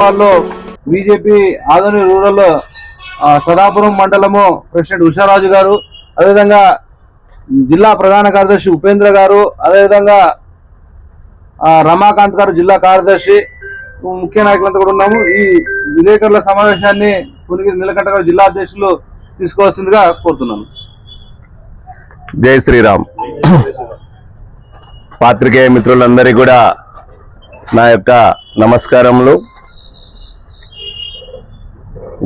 లో BJP Adoni rural Sadapuram మండలము president Usharaju గారు అదేవిధంగా జిల్లా ప్రధాన కార్యదర్శి ఉపేంద్ర గారు అదేవిధంగా రమాకాంత్ గారు జిల్లా కార్యదర్శి ముఖ్య నాయకులంతా కూడా ఉన్నాము. ఈ విలేకరుల సమావేశాన్ని పునిగిరి నీలకంఠ గారు జిల్లా అధ్యక్షులు తీసుకోవాల్సిందిగా కోరుతున్నాను. జై శ్రీరామ్. పాత్రికేయ మిత్రులందరికీ కూడా నా యొక్క నమస్కారములు.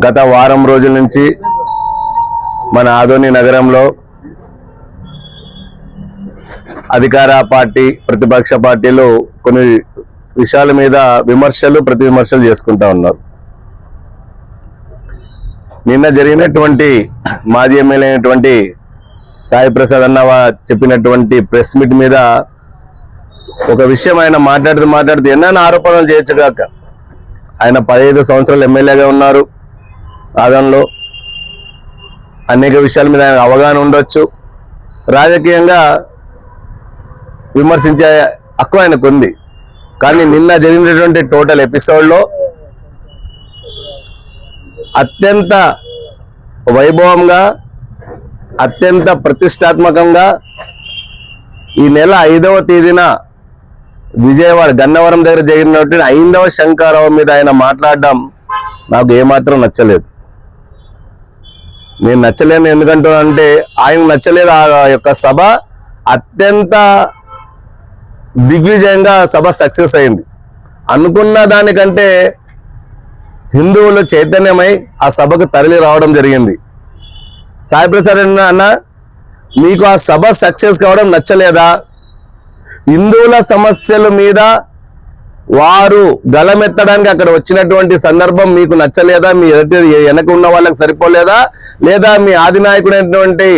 గత వారం రోజుల నుంచి మన ఆదోని నగరంలో అధికార పార్టీ ప్రతిపక్ష పార్టీలు కొన్ని విషయాల మీద విమర్శలు ప్రతి విమర్శలు చేసుకుంటా ఉన్నారు. నిన్న జరిగినటువంటి మాజీ ఎమ్మెల్యే అయినటువంటి సాయి ప్రసాద్ అన్న చెప్పినటువంటి ప్రెస్ మీట్ మీద ఒక విషయం ఆయన మాట్లాడుతూ మాట్లాడుతూ ఎన్నైనా ఆరోపణలు చేయొచ్చు కాక ఆయన పదహైదు సంవత్సరాలు ఎమ్మెల్యేగా ఉన్నారు. ఆదంలో అనేక విషయాల మీద ఆయన అవగాహన ఉండొచ్చు. రాజకీయంగా విమర్శించే హక్కు ఆయనకు ఉంది కానీ నిన్న జరిగినటువంటి టోటల్ ఎపిసోడ్లో అత్యంత వైభవంగా అత్యంత ప్రతిష్టాత్మకంగా ఈ నెల ఐదవ తేదీన విజయవాడ గన్నవరం దగ్గర జరిగినటువంటి ఐదవ శంకారావు మీద ఆయన మాట్లాడడం నాకు ఏమాత్రం నచ్చలేదు. నేను నచ్చలేను. ఎందుకంటే ఆయన నచ్చలేదు ఆ యొక్క సభ. అత్యంత దిగ్విజయంగా సభ సక్సెస్ అయింది. అనుకున్న దానికంటే హిందువులు చైతన్యమై ఆ సభకు తరలి రావడం జరిగింది. సాయి ప్రసాద్ అన్న మీకు ఆ సభ సక్సెస్ కావడం నచ్చలేదా? హిందువుల సమస్యల మీద వారు గలమెత్తడానికి అక్కడ వచ్చినటువంటి సందర్భం మీకు నచ్చలేదా? మీ ఎదుటి వెనక ఉన్న వాళ్ళకి సరిపోలేదా? లేదా మీ ఆదినాయకుడైనటువంటి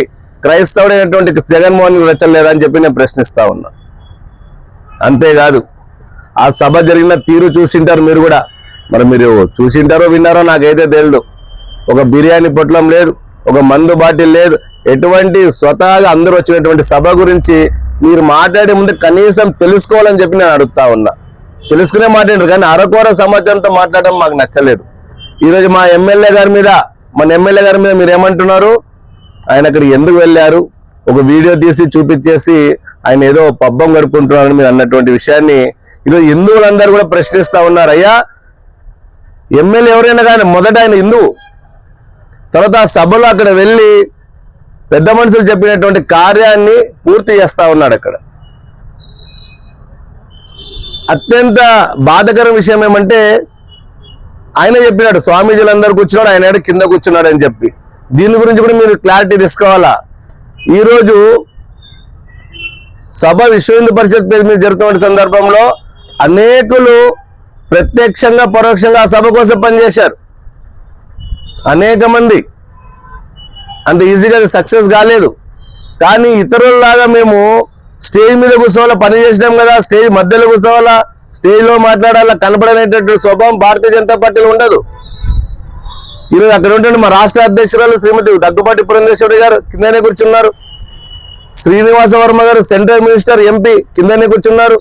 క్రైస్తవుడైనటువంటి జగన్మోహన్ నచ్చలేదా అని చెప్పి నేను ప్రశ్నిస్తా ఉన్నా. అంతేకాదు ఆ సభ జరిగిన తీరు చూసింటారు మీరు కూడా. మరి మీరు చూసింటారో విన్నారో నాకైతే తెలియదు ఒక బిర్యానీ పొట్లం లేదు ఒక మందు బాటిల్ లేదు. ఎటువంటి స్వతహాగా అందరూ వచ్చినటువంటి సభ గురించి మీరు మాట్లాడే ముందు కనీసం తెలుసుకోవాలని చెప్పి నేను అడుగుతా ఉన్నా. తెలుసుకునే మాట్లాడారు కానీ అరకొర సమాచారంతో మాట్లాడడం మాకు నచ్చలేదు. ఈరోజు మా ఎమ్మెల్యే గారి మీద మన ఎమ్మెల్యే గారి మీద మీరు ఏమంటున్నారు? ఆయన అక్కడికి ఎందుకు వెళ్ళారు? ఒక వీడియో తీసి చూపించేసి ఆయన ఏదో పబ్బం గడుపుకుంటున్నారని మీరు అన్నటువంటి విషయాన్ని ఈరోజు హిందువులందరూ కూడా ప్రశ్నిస్తా ఉన్నారు. అయ్యా ఎమ్మెల్యే ఎవరైనా కానీ మొదట ఆయన హిందువు. తర్వాత ఆ సభలో అక్కడ వెళ్ళి పెద్ద మనుషులు చెప్పినటువంటి కార్యాన్ని పూర్తి చేస్తా ఉన్నాడు అక్కడ. అత్యంత బాధకరం విషయం ఏమంటే ఆయన చెప్పినాడు స్వామీజీలందరూ కూర్చున్నాడు ఆయన కింద కూర్చున్నాడు అని చెప్పి. దీని గురించి కూడా మీరు క్లారిటీ తీసుకోవాలా? ఈరోజు సభ విశ్వ హిందూ పరిషత్ పేరు మీద జరుగుతున్న సందర్భంలో అనేకులు ప్రత్యక్షంగా పరోక్షంగా ఆ సభ కోసం పనిచేశారు. అనేక మంది. అంత ఈజీగా సక్సెస్ కాలేదు. కానీ ఇతరులలాగా మేము స్టేజ్ మీద కూర్చోవాలా? పని చేసినాం కదా స్టేజ్ మధ్యలో కూర్చోవాలా? స్టేజ్లో మాట్లాడాలా? కనపడనేటటువంటి స్వభావం భారతీయ జనతా పార్టీలో ఉండదు. ఈరోజు అక్కడ ఉంటుండే మా రాష్ట్ర అధ్యక్షురాలు శ్రీమతి దగ్గుపాటి పురంధేశ్వరి గారు కిందనే కూర్చున్నారు. శ్రీనివాస వర్మ గారు సెంట్రల్ మినిస్టర్ ఎంపీ కిందనే కూర్చున్నారు.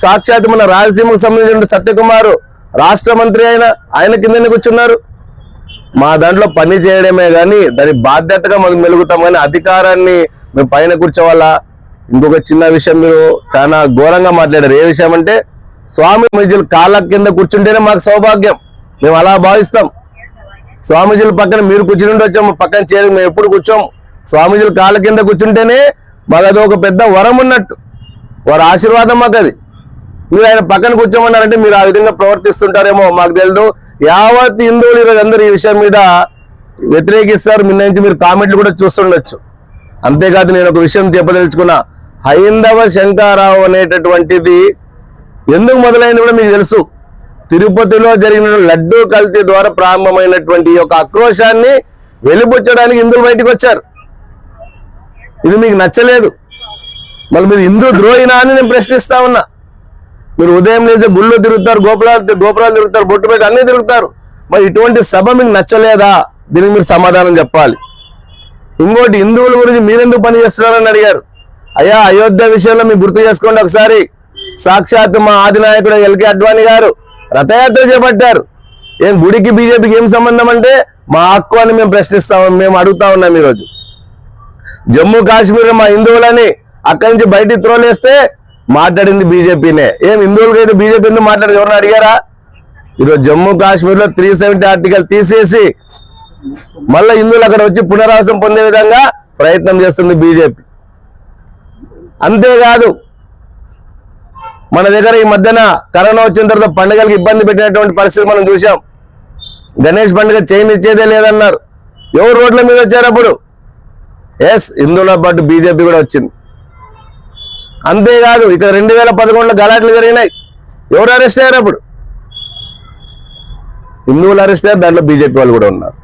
సాక్షాత్ మన రాయలసీమకు సంబంధించిన సత్యకుమారు రాష్ట్ర మంత్రి అయిన ఆయన కిందనే కూర్చున్నారు. మా దాంట్లో పని చేయడమే కానీ దాని బాధ్యతగా మనం మెలుగుతాం కానీ అధికారాన్ని మేము పైన కూర్చోవాలా? ఇంకొక చిన్న విషయం మీరు చాలా ఘోరంగా మాట్లాడారు. ఏ విషయం అంటే స్వామి కాళ్ళ కింద కూర్చుంటేనే మాకు సౌభాగ్యం. మేము అలా భావిస్తాం. స్వామీజీల పక్కన మీరు కూర్చుని వచ్చాము పక్కన చేరి మేము ఎప్పుడు కూర్చోము. స్వామీజీల కాళ్ళ కింద కూర్చుంటేనే మాకు అది ఒక పెద్ద వరం ఉన్నట్టు. వారి ఆశీర్వాదం మాకు అది. మీరు ఆయన పక్కన కూర్చోమన్నారంటే మీరు ఆ విధంగా ప్రవర్తిస్తుంటారేమో మాకు తెలియదు యావత్ హిందువులు ఈరోజు అందరూ ఈ విషయం మీద వ్యతిరేకిస్తారు. మీ నుంచి మీరు కామెంట్లు కూడా చూస్తుండొచ్చు. అంతేకాదు నేను ఒక విషయం చెప్పదలుచుకున్నా. హైందవ శంకారావు అనేటటువంటిది ఎందుకు మొదలైంది కూడా మీకు తెలుసు. తిరుపతిలో జరిగిన లడ్డూ కల్తీ ద్వారా ప్రారంభమైనటువంటి ఈ యొక్క ఆక్రోశాన్ని వెలిబుచ్చడానికి హిందువులు బయటకు వచ్చారు. ఇది మీకు నచ్చలేదు. మళ్ళీ మీరు హిందూ ద్రోహినా అని నేను ప్రశ్నిస్తా ఉన్నా. మీరు ఉదయం లేస్తే గుళ్ళు తిరుగుతారు గోపురాలు గోపురాలు తిరుగుతారు బొట్టు పెట్టి అన్ని తిరుగుతారు. మరి ఇటువంటి సభ మీకు నచ్చలేదా? దీనికి మీరు సమాధానం చెప్పాలి. ఇంకోటి హిందువుల గురించి మీరెందుకు పని చేస్తున్నారని అడిగారు. అయ్యా అయోధ్య విషయంలో మీరు గుర్తు చేసుకోండి ఒకసారి. సాక్షాత్ మా ఆదినాయకుడు ఎల్కే అడ్వాణి గారు రథయాత్ర చేపట్టారు. ఏం గుడికి బీజేపీకి ఏం సంబంధం అంటే మా హక్కు అని మేము ప్రశ్నిస్తాం మేము అడుగుతా ఉన్నాం ఈరోజు. జమ్మూ కాశ్మీర్ మా హిందువులని అక్కడి నుంచి బయటికి త్రోలేస్తే మాట్లాడింది బీజేపీనే. ఏం హిందువులకి అయితే బీజేపీ ఎందుకు మాట్లాడదు? ఎవరైనా అడిగారా? ఈరోజు జమ్మూ కాశ్మీర్లో త్రీ సెవెంటీ ఆర్టికల్ తీసేసి మళ్ళీ హిందువులు అక్కడ వచ్చి పునరావాసం పొందే విధంగా ప్రయత్నం చేస్తుంది బీజేపీ. అంతేకాదు మన దగ్గర ఈ మధ్యన కరోనా వచ్చిన తర్వాత పండుగలకు ఇబ్బంది పెట్టినటువంటి పరిస్థితి మనం చూసాం గణేష్ పండుగ చైన్ ఇచ్చేదే లేదన్నారు. ఎవరు రోడ్ల మీద వచ్చారు అప్పుడు? ఎస్ హిందువుల పాటు బీజేపీ కూడా వచ్చింది. అంతేకాదు ఇక్కడ రెండు వేల పదకొండులో గలాట్లు జరిగినాయి. ఎవరు అరెస్ట్ అయ్యారు అప్పుడు? హిందువులు అరెస్ట్ అయ్యారు దాంట్లో బీజేపీ వాళ్ళు కూడా ఉన్నారు.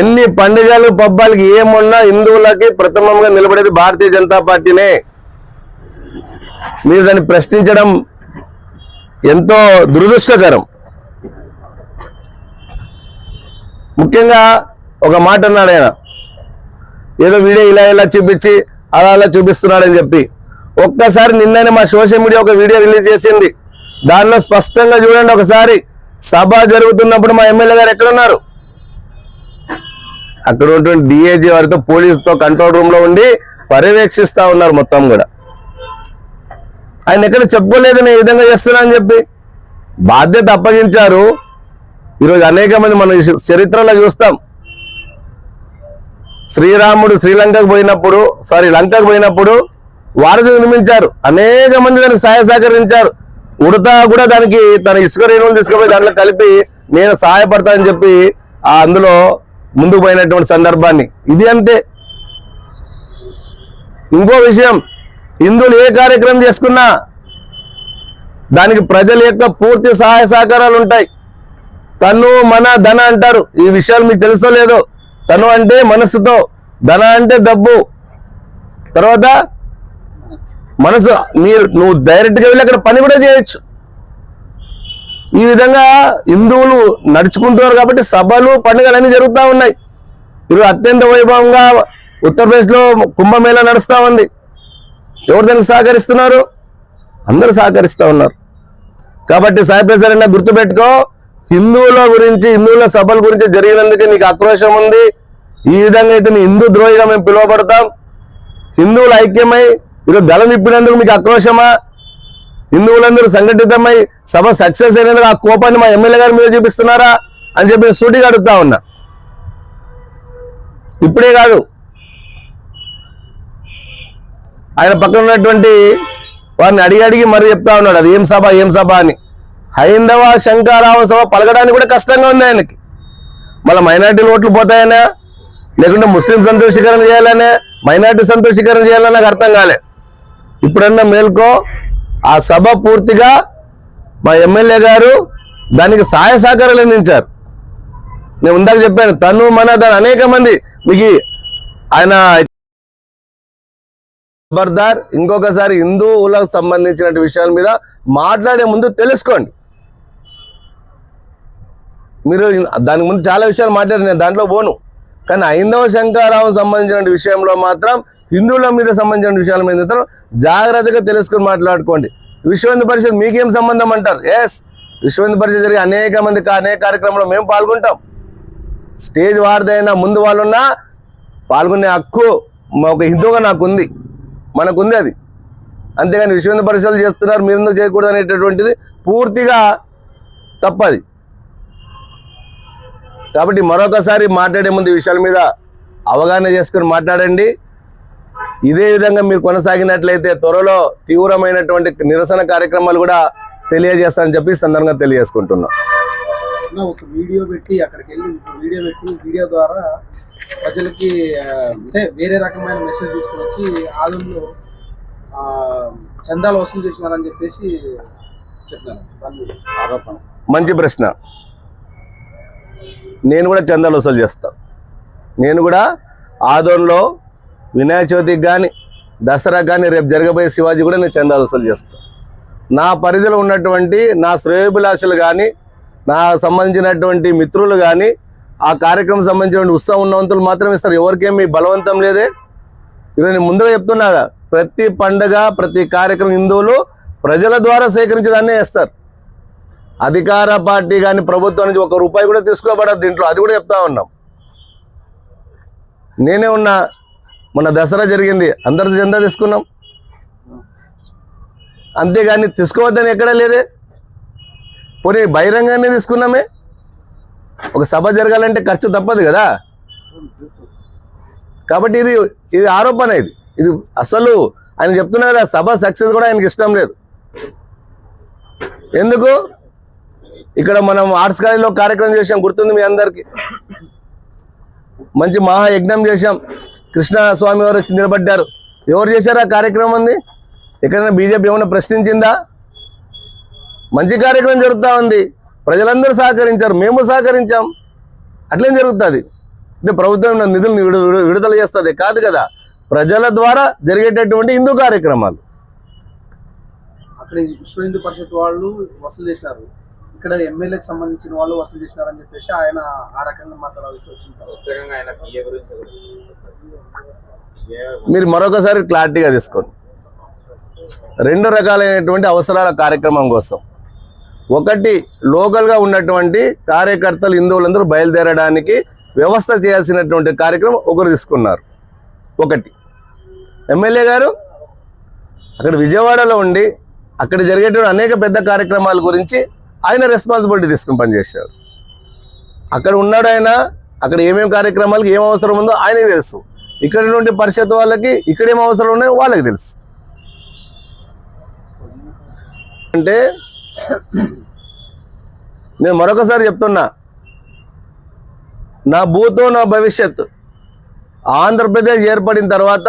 ఎన్ని పండుగలు పబ్బాలకి ఏమున్నా హిందువులకి ప్రథమంగా నిలబడేది భారతీయ జనతా పార్టీనే. మీరు దాన్ని ప్రశ్నించడం ఎంతో దురదృష్టకరం. ముఖ్యంగా ఒక మాట అన్నాడు ఆయన. ఏదో వీడియో ఇలా ఇలా చూపించి అలా అలా చూపిస్తున్నాడని చెప్పి. ఒక్కసారి నిన్ననే మా సోషల్ మీడియా ఒక వీడియో రిలీజ్ చేసింది. దానిలో స్పష్టంగా చూడండి ఒకసారి. సభ జరుగుతున్నప్పుడు మా ఎమ్మెల్యే గారు ఎక్కడున్నారు? అక్కడ ఉన్నటువంటి డిఏజీ వారితో పోలీసుతో కంట్రోల్ రూమ్లో ఉండి పర్యవేక్షిస్తా ఉన్నారు మొత్తం కూడా. ఆయన ఎక్కడ చెప్పుకోలేదు నేను ఈ విధంగా చేస్తున్నా అని చెప్పి బాధ్యత అప్పగించారు. ఈరోజు అనేక మంది మనం చరిత్రలో చూస్తాం. శ్రీరాముడు శ్రీలంకకు పోయినప్పుడు సారీ లంకకు పోయినప్పుడు వారధి నిర్మించారు. అనేక మంది దానికి సహాయ సహకరించారు. ఉడతా కూడా దానికి తన ఇసుక రేణువులు తీసుకుపోయి దాంట్లో కలిపి నేను సహాయపడతానని చెప్పి అందులో ముందుకు పోయినటువంటి సందర్భాన్ని. ఇది అంతే. ఇంకో విషయం హిందువులు ఏ కార్యక్రమం చేసుకున్నా దానికి ప్రజల యొక్క పూర్తి సహాయ సహకారాలు ఉంటాయి. తను మన ధన అంటారు. ఈ విషయాలు మీకు తెలుసో లేదో? తను అంటే మనసుతో ధన అంటే డబ్బు. తర్వాత మనసు మీరు నువ్వు డైరెక్ట్గా వెళ్ళి అక్కడ పని కూడా చేయొచ్చు. ఈ విధంగా హిందువులు నడుచుకుంటున్నారు కాబట్టి సభలు పండుగలు అన్ని జరుగుతూ ఉన్నాయి. ఈరోజు అత్యంత వైభవంగా ఉత్తరప్రదేశ్లో కుంభమేళ కుంభమేళా ఉంది. ఎవరు దానికి సహకరిస్తున్నారు? అందరూ సహకరిస్తూ ఉన్నారు. కాబట్టి సాయిప్రసారైనా గుర్తుపెట్టుకో హిందువుల గురించి హిందువుల సభల గురించి జరిగినందుకు నీకు ఆక్రోశం ఉంది. ఈ విధంగా అయితే నీ హిందూ ద్రోహిగా మేము పిలువబడతాం. హిందువులు ఐక్యమై ఈరోజు దళం ఇప్పినందుకు మీకు ఆక్రోశమా? హిందువులందరూ సంఘటితమై సభ సక్సెస్ అయినందుకు ఆ కోపాన్ని మా ఎమ్మెల్యే గారి మీద చూపిస్తున్నారా అని చెప్పి సూటిగా అడుగుతా ఉన్నా. ఇప్పుడే కాదు. ఆయన పక్కన ఉన్నటువంటి వారిని అడిగి అడిగి మరి చెప్తా ఉన్నాడు అది ఏం సభ ఏం సభ అని. హైందవ శంకారావ సభ పలకడానికి కూడా కష్టంగా ఉంది ఆయనకి. మళ్ళీ మైనార్టీలు ఓట్లు పోతాయనే లేకుంటే ముస్లిం సంతోషీకరణ చేయాలనే మైనార్టీ సంతోషీకరణ చేయాలని నాకు అర్థం కాలే. ఇప్పుడన్నా మేల్కో ఆ సభ పూర్తిగా మా ఎమ్మెల్యే గారు దానికి సహాయ సహకారాలు అందించారు. నేను ఇందాక చెప్పాను తను మన దాని అనేక మంది. మీకు ఆయన ఖబర్దార్ ఇంకొకసారి హిందువులకు సంబంధించిన విషయాల మీద మాట్లాడే ముందు తెలుసుకోండి. మీరు దానికి ముందు చాలా విషయాలు మాట్లాడారు నేను దాంట్లో పోను. కానీ ఐందవ శంకరావు సంబంధించిన విషయంలో మాత్రం హిందువుల మీద సంబంధించిన విషయాల మీద జాగ్రత్తగా తెలుసుకొని మాట్లాడుకోండి. విశ్వ హిందూ పరిషత్ మీకేం సంబంధం అంటారు? ఎస్ విశ్వ హిందూ పరిషత్ జరిగే అనేక మంది అనేక కార్యక్రమంలో మేము పాల్గొంటాం. స్టేజ్ వారిదైనా ముందు వాళ్ళున్నా పాల్గొనే హక్కు మా ఒక హిందువుగా నాకు ఉంది మనకుంది అది. అంతేగాని విశ్వ హిందూ పరిషత్లు చేస్తున్నారు మీరు ఎందుకు చేయకూడదు అనేటటువంటిది పూర్తిగా తప్పది. కాబట్టి మరొకసారి మాట్లాడే ముందు విషయాల మీద అవగాహన చేసుకొని మాట్లాడండి. ఇదే విధంగా మీరు కొనసాగినట్లయితే త్వరలో తీవ్రమైనటువంటి నిరసన కార్యక్రమాలు కూడా తెలియజేస్తానని చెప్పి సందర్భంగా తెలియజేసుకుంటున్నాం. ఒక వీడియో పెట్టి అక్కడికి వెళ్ళి వీడియో పెట్టి వీడియో ద్వారా ప్రజలకి అంటే వేరే రకమైన మెసేజ్ తీసుకొని వచ్చి ఆదంలో ఆ, చందాలు వసూలు చేసినారని చెప్పేసి ఆరోపణ. మంచి ప్రశ్న. నేను కూడా చందాలు వసూలు చేస్తాను నేను కూడా ఆదోన్లో వినాయక చవితికి కానీ దసరా కానీ రేపు జరగబోయే శివాజీ కూడా నేను చందాలు వసూలు చేస్తాను నా పరిధిలో ఉన్నటువంటి నా శ్రేయోభిలాషులు కానీ నా సంబంధించినటువంటి మిత్రులు కానీ ఆ కార్యక్రమం సంబంధించిన ఉత్సవం ఉన్నవంతులు మాత్రం ఇస్తారు. ఎవరికేమి బలవంతం లేదే. ఈరోజు నేను ముందుగా చెప్తున్నా ప్రతి పండగ ప్రతి కార్యక్రమం హిందువులు ప్రజల ద్వారా సేకరించేదాన్నే వేస్తారు అధికార పార్టీ కానీ ప్రభుత్వం నుంచి ఒక రూపాయి కూడా తీసుకోబడదు దీంట్లో. అది కూడా చెప్తా ఉన్నాం. నేనే ఉన్నా మొన్న దసరా జరిగింది. అందరిది చందా తీసుకున్నాం. అంతేగాని తీసుకోవద్దని ఎక్కడా లేదే. పోనీ బహిరంగానే తీసుకున్నామే. ఒక సభ జరగాలంటే ఖర్చు తప్పదు కదా. కాబట్టి ఇది ఇది ఆరోపణ ఇది. ఇది అసలు ఆయన చెప్తున్నా కదా సభ సక్సెస్ కూడా ఆయనకి ఇష్టం లేదు. ఎందుకు? ఇక్కడ మనం ఆర్ట్స్ కాలేజీలో కార్యక్రమం చేసాం గుర్తుంది మీ అందరికీ. మంచి మహాయజ్ఞం చేశాం. కృష్ణస్వామి గారు వారు వచ్చి నిలబడ్డారు. ఎవరు చేశారు ఆ కార్యక్రమం ఉంది ఎక్కడైనా బీజేపీ ఏమైనా ప్రశ్నించిందా? మంచి కార్యక్రమం జరుగుతూ ఉంది. ప్రజలందరూ సహకరించారు. మేము సహకరించాం. అట్లేం జరుగుతుంది? అంటే ప్రభుత్వం నిధులను విడుదల చేస్తుంది? కాదు కదా. ప్రజల ద్వారా జరిగేటటువంటి హిందూ కార్యక్రమాలు. అక్కడ విశ్వ హిందూ పరిషత్ వాళ్ళు వసూలు చేసినారు. ఇక్కడ ఎమ్మెల్యేకి సంబంధించిన వాళ్ళు వసూలు చేసినారని చెప్పేసి ఆయన ఆ రకంగా మాట్లాడాల్సి వచ్చింది. ప్రత్యేకంగా ఆయన పిఏ గురించి పిఏ మీరు మరొకసారి క్లారిటీగా తీసుకోండి. రెండు రకాలైనటువంటి అవసరాల కార్యక్రమం కోసం. ఒకటి లోకల్గా ఉన్నటువంటి కార్యకర్తలు హిందువులందరూ బయలుదేరడానికి వ్యవస్థ చేయాల్సినటువంటి కార్యక్రమం ఒకరు తీసుకున్నారు. ఒకటి ఎమ్మెల్యే గారు అక్కడ విజయవాడలో ఉండి అక్కడ జరిగేటువంటి అనేక పెద్ద కార్యక్రమాల గురించి ఆయన రెస్పాన్సిబిలిటీ తీసుకుని పనిచేశారు అక్కడ ఉన్నాడు ఆయన అక్కడ ఏమేమి కార్యక్రమాలకు ఏం అవసరం ఉందో ఆయనకి తెలుసు. ఇక్కడ నుండి పరిషత్ వాళ్ళకి ఇక్కడ ఏం అవసరం ఉన్నాయో వాళ్ళకి తెలుసు. అంటే నేను మరొకసారి చెప్తున్నా నా భూతో నా భవిష్యత్ ఆంధ్రప్రదేశ్ ఏర్పడిన తర్వాత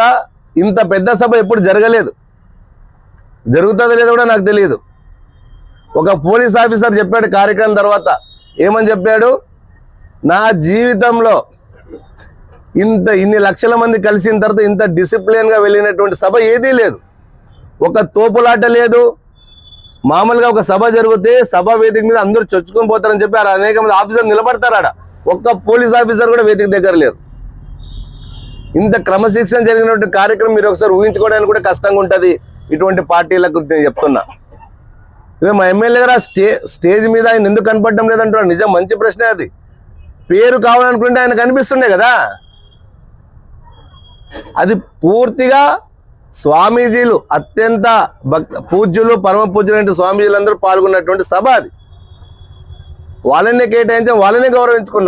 ఇంత పెద్ద సభ ఎప్పుడు జరగలేదు. జరుగుతుందో లేదో కూడా నాకు తెలియదు. ఒక పోలీస్ ఆఫీసర్ చెప్పాడు కార్యక్రమం తర్వాత. ఏమని చెప్పాడు? నా జీవితంలో ఇంత ఇన్ని లక్షల మంది కలిసిన తర్వాత ఇంత డిసిప్లిన్గా వెళ్ళినటువంటి సభ ఏదీ లేదు. ఒక తోపులాట లేదు. మామూలుగా ఒక సభ జరిగితే సభ వేదిక మీద అందరూ చొచ్చుకొని పోతారని చెప్పి ఆడ అనేక మంది ఆఫీసర్ నిలబడతారు ఆడ. ఒక్క పోలీస్ ఆఫీసర్ కూడా వేదిక దగ్గర లేరు. ఇంత క్రమశిక్షణ జరిగినటువంటి కార్యక్రమం మీరు ఒకసారి ఊహించుకోవడానికి కూడా కష్టంగా ఉంటుంది. ఇటువంటి పార్టీలకు నేను చెప్తున్నా. మా ఎమ్మెల్యే గారు ఆ స్టే స్టేజ్ మీద ఆయన ఎందుకు కనపడడం లేదంటున్నాడు? నిజం మంచి ప్రశ్నే అది. పేరు కావాలనుకుంటే ఆయన కనిపిస్తుండే కదా. అది పూర్తిగా స్వామీజీలు అత్యంత భక్త పూజ్యులు పరమ పూజ్యులైన స్వామీజీలందరూ పాల్గొన్నటువంటి సభ అది. వాళ్ళనే కేటాయించాం వాళ్ళనే గౌరవించుకున్నాం.